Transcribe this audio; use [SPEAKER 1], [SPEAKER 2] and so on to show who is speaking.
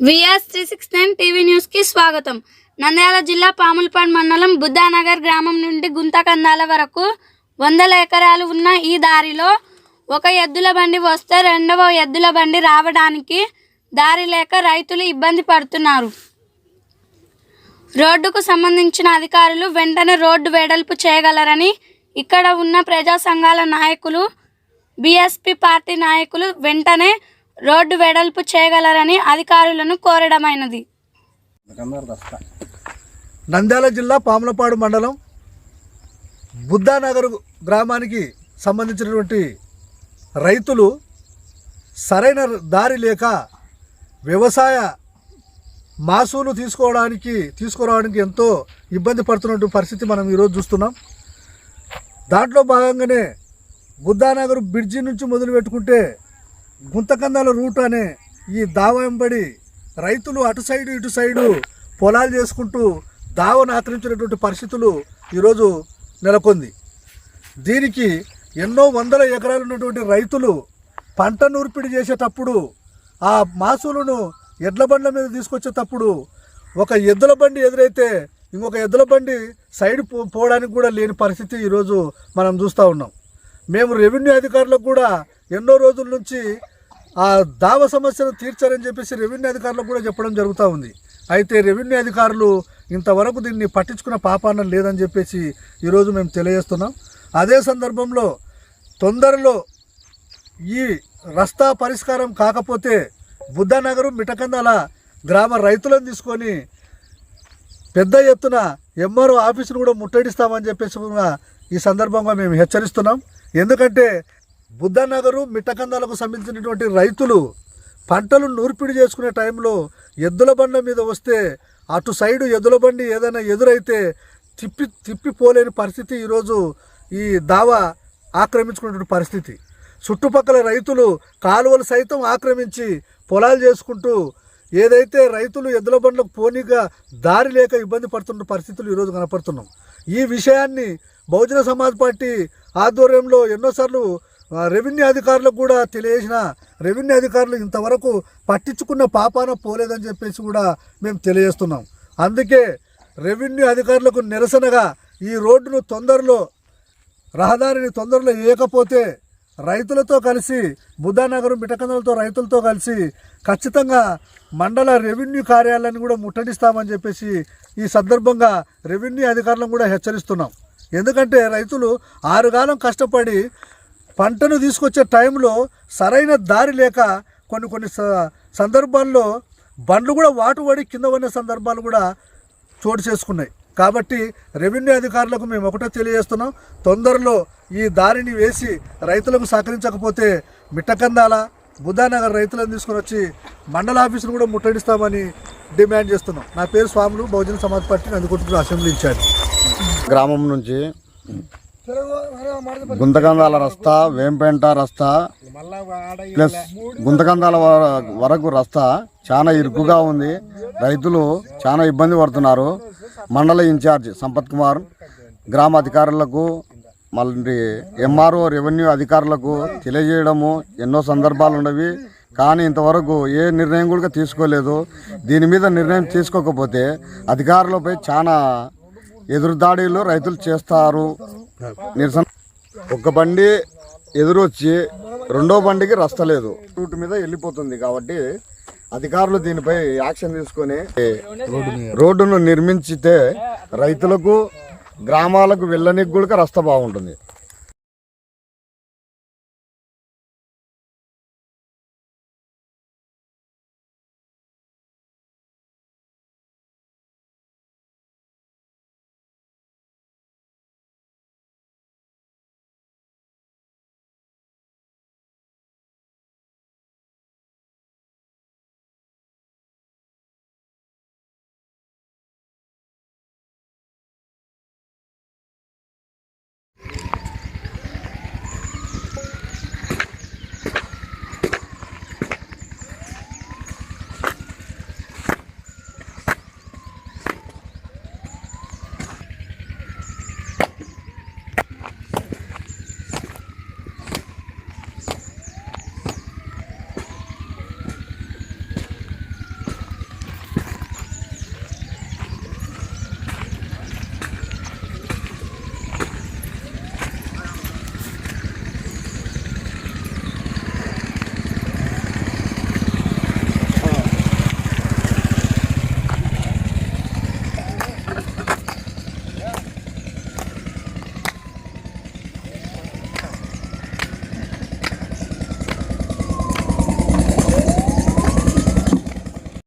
[SPEAKER 1] VS three six nine TV న్యూస్కి స్వాగతం. నంద్యాల జిల్లా పాములపాడు మండలం బుద్ధానగర్ గ్రామం నుండి గుంతకందాల వరకు వందల ఎకరాలు ఉన్న ఈ దారిలో ఒక ఎద్దుల బండి వస్తే రెండవ ఎద్దుల బండి రావడానికి దారి లేక రైతులు ఇబ్బంది పడుతున్నారు. రోడ్డుకు సంబంధించిన అధికారులు వెంటనే రోడ్డు వెడల్పు చేయగలరని ఇక్కడ ఉన్న ప్రజా సంఘాల నాయకులు బీఎస్పీ పార్టీ నాయకులు వెంటనే రోడ్డు వెడల్పు చేయగలరని అధికారులను కోరడమైనది
[SPEAKER 2] నంద్యాల జిల్లా పాములపాడు మండలం బుద్ధానగర్ గ్రామానికి సంబంధించినటువంటి రైతులు సరైన దారి లేక వ్యవసాయ మాసూలు తీసుకోవడానికి తీసుకురావడానికి ఎంతో ఇబ్బంది పడుతున్నటువంటి పరిస్థితి మనం ఈరోజు చూస్తున్నాం. దాంట్లో భాగంగానే బుద్ధానగర్ బ్రిడ్జి నుంచి మొదలు పెట్టుకుంటే గుంతకందాల రూట్ అనే ఈ దావ వెంబడి రైతులు అటు సైడు ఇటు సైడు పొలాలు చేసుకుంటూ దావను ఆక్రమించినటువంటి పరిస్థితులు ఈరోజు నెలకొంది. దీనికి ఎన్నో వందల ఎకరాలు ఉన్నటువంటి రైతులు పంట నూర్పిడి చేసేటప్పుడు ఆ మాసులను ఎడ్ల బండ్ల మీద తీసుకొచ్చేటప్పుడు ఒక ఎద్దుల బండి ఎదురైతే ఇంకొక ఎద్దుల బండి సైడ్ పో పోవడానికి కూడా లేని పరిస్థితి ఈరోజు మనం చూస్తూ ఉన్నాం. మేము రెవెన్యూ అధికారులకు కూడా ఎన్నో రోజుల నుంచి ఆ దావ సమస్యను తీర్చారని చెప్పేసి రెవెన్యూ అధికారులకు కూడా చెప్పడం జరుగుతూ ఉంది. అయితే రెవెన్యూ అధికారులు ఇంతవరకు దీన్ని పట్టించుకున్న పాపాన లేదని చెప్పేసి ఈరోజు మేము తెలియజేస్తున్నాం. అదే సందర్భంలో తొందరలో ఈ రస్తా పరిష్కారం కాకపోతే బుద్ధనగరు మిటకందాల గ్రామ రైతులను తీసుకొని పెద్ద ఎత్తున ఎంఆర్ఓ ఆఫీసును కూడా ముట్టడిస్తామని చెప్పేసి కూడా ఈ సందర్భంగా మేము హెచ్చరిస్తున్నాం. ఎందుకంటే బుద్ధనగరు మిట్టకందాలకు సంబంధించినటువంటి రైతులు పంటలు నూర్పిడి చేసుకునే టైంలో ఎద్దుల బండ మీద వస్తే అటు సైడు ఎద్దుల బండి ఏదైనా ఎదురైతే తిప్పి తిప్పిపోలేని పరిస్థితి ఈరోజు ఈ దావా ఆక్రమించుకున్నటువంటి పరిస్థితి. చుట్టుపక్కల రైతులు కాలువలు సైతం ఆక్రమించి పొలాలు చేసుకుంటూ ఏదైతే రైతులు ఎద్దుల బండ్లకు పోనీగా దారి లేక ఇబ్బంది పడుతున్న పరిస్థితులు ఈరోజు కనపడుతున్నాం. ఈ విషయాన్ని బహుజన సమాజ్ పార్టీ ఆధ్వర్యంలో ఎన్నోసార్లు రెవెన్యూ అధికారులకు కూడా తెలియజేసిన రెవెన్యూ అధికారులు ఇంతవరకు పట్టించుకున్న పాపాన పోలేదని చెప్పేసి కూడా మేము తెలియజేస్తున్నాం. అందుకే రెవెన్యూ అధికారులకు నిరసనగా ఈ రోడ్డును తొందరలో రహదారిని తొందరలో వేయకపోతే రైతులతో కలిసి బుద్ధానగరం మిటకందలతో రైతులతో కలిసి ఖచ్చితంగా మండల రెవెన్యూ కార్యాలయాన్ని కూడా ముట్టడిస్తామని చెప్పేసి ఈ సందర్భంగా రెవెన్యూ అధికారులను కూడా హెచ్చరిస్తున్నాం. ఎందుకంటే రైతులు ఆరుగాలం కష్టపడి పంటను తీసుకొచ్చే టైంలో సరైన దారి లేక కొన్ని కొన్ని స- సందర్భాల్లో బండ్లు కూడా వాటుపడి కింద పడిన సందర్భాలు కూడా చోటు చేసుకున్నాయి. కాబట్టి రెవెన్యూ అధికారులకు మేము ఒకటే తెలియజేస్తున్నాం. తొందరలో ఈ దారిని వేసి రైతులకు సహకరించకపోతే మిట్టకందాల బుద్ధానగర్ రైతులను తీసుకుని వచ్చి మండల ఆఫీసును కూడా ముట్టడిస్తామని డిమాండ్ చేస్తున్నాం. నా పేరు స్వాములు బహుజన సమాజ్ పార్టీని అందుకుంటున్న అసెంబ్లీ ఇన్ఛార్జ్.
[SPEAKER 3] గ్రామం నుంచి గుంతకందాల రస్తా వేంపేంట రస్తా ప్లస్ గుంతకందాల వరకు రస్తా చాలా ఇరుకుగా ఉంది. రైతులు చాలా ఇబ్బంది పడుతున్నారు. మండల ఇన్ఛార్జ్ సంపత్ కుమార్ గ్రామ అధికారులకు మళ్ళీ ఎంఆర్ఓ రెవెన్యూ అధికారులకు తెలియజేయడము ఎన్నో సందర్భాలు ఉన్నవి. కానీ ఇంతవరకు ఏ నిర్ణయం కూడా తీసుకోలేదు. దీని మీద నిర్ణయం తీసుకోకపోతే అధికారులపై చాలా ఎదురుదాడిలు రైతులు చేస్తారు. నిరసన ఒక బండి ఎదురొచ్చి రెండో బండికి రస్తలేదు రూట్ మీద వెళ్ళిపోతుంది కాబట్టి అధికారులు దీనిపై యాక్షన్ తీసుకొని రోడ్డును నిర్మించితే రైతులకు గ్రామాలకు వెళ్ళనికి కూడా రస్త బాగుంటుంది.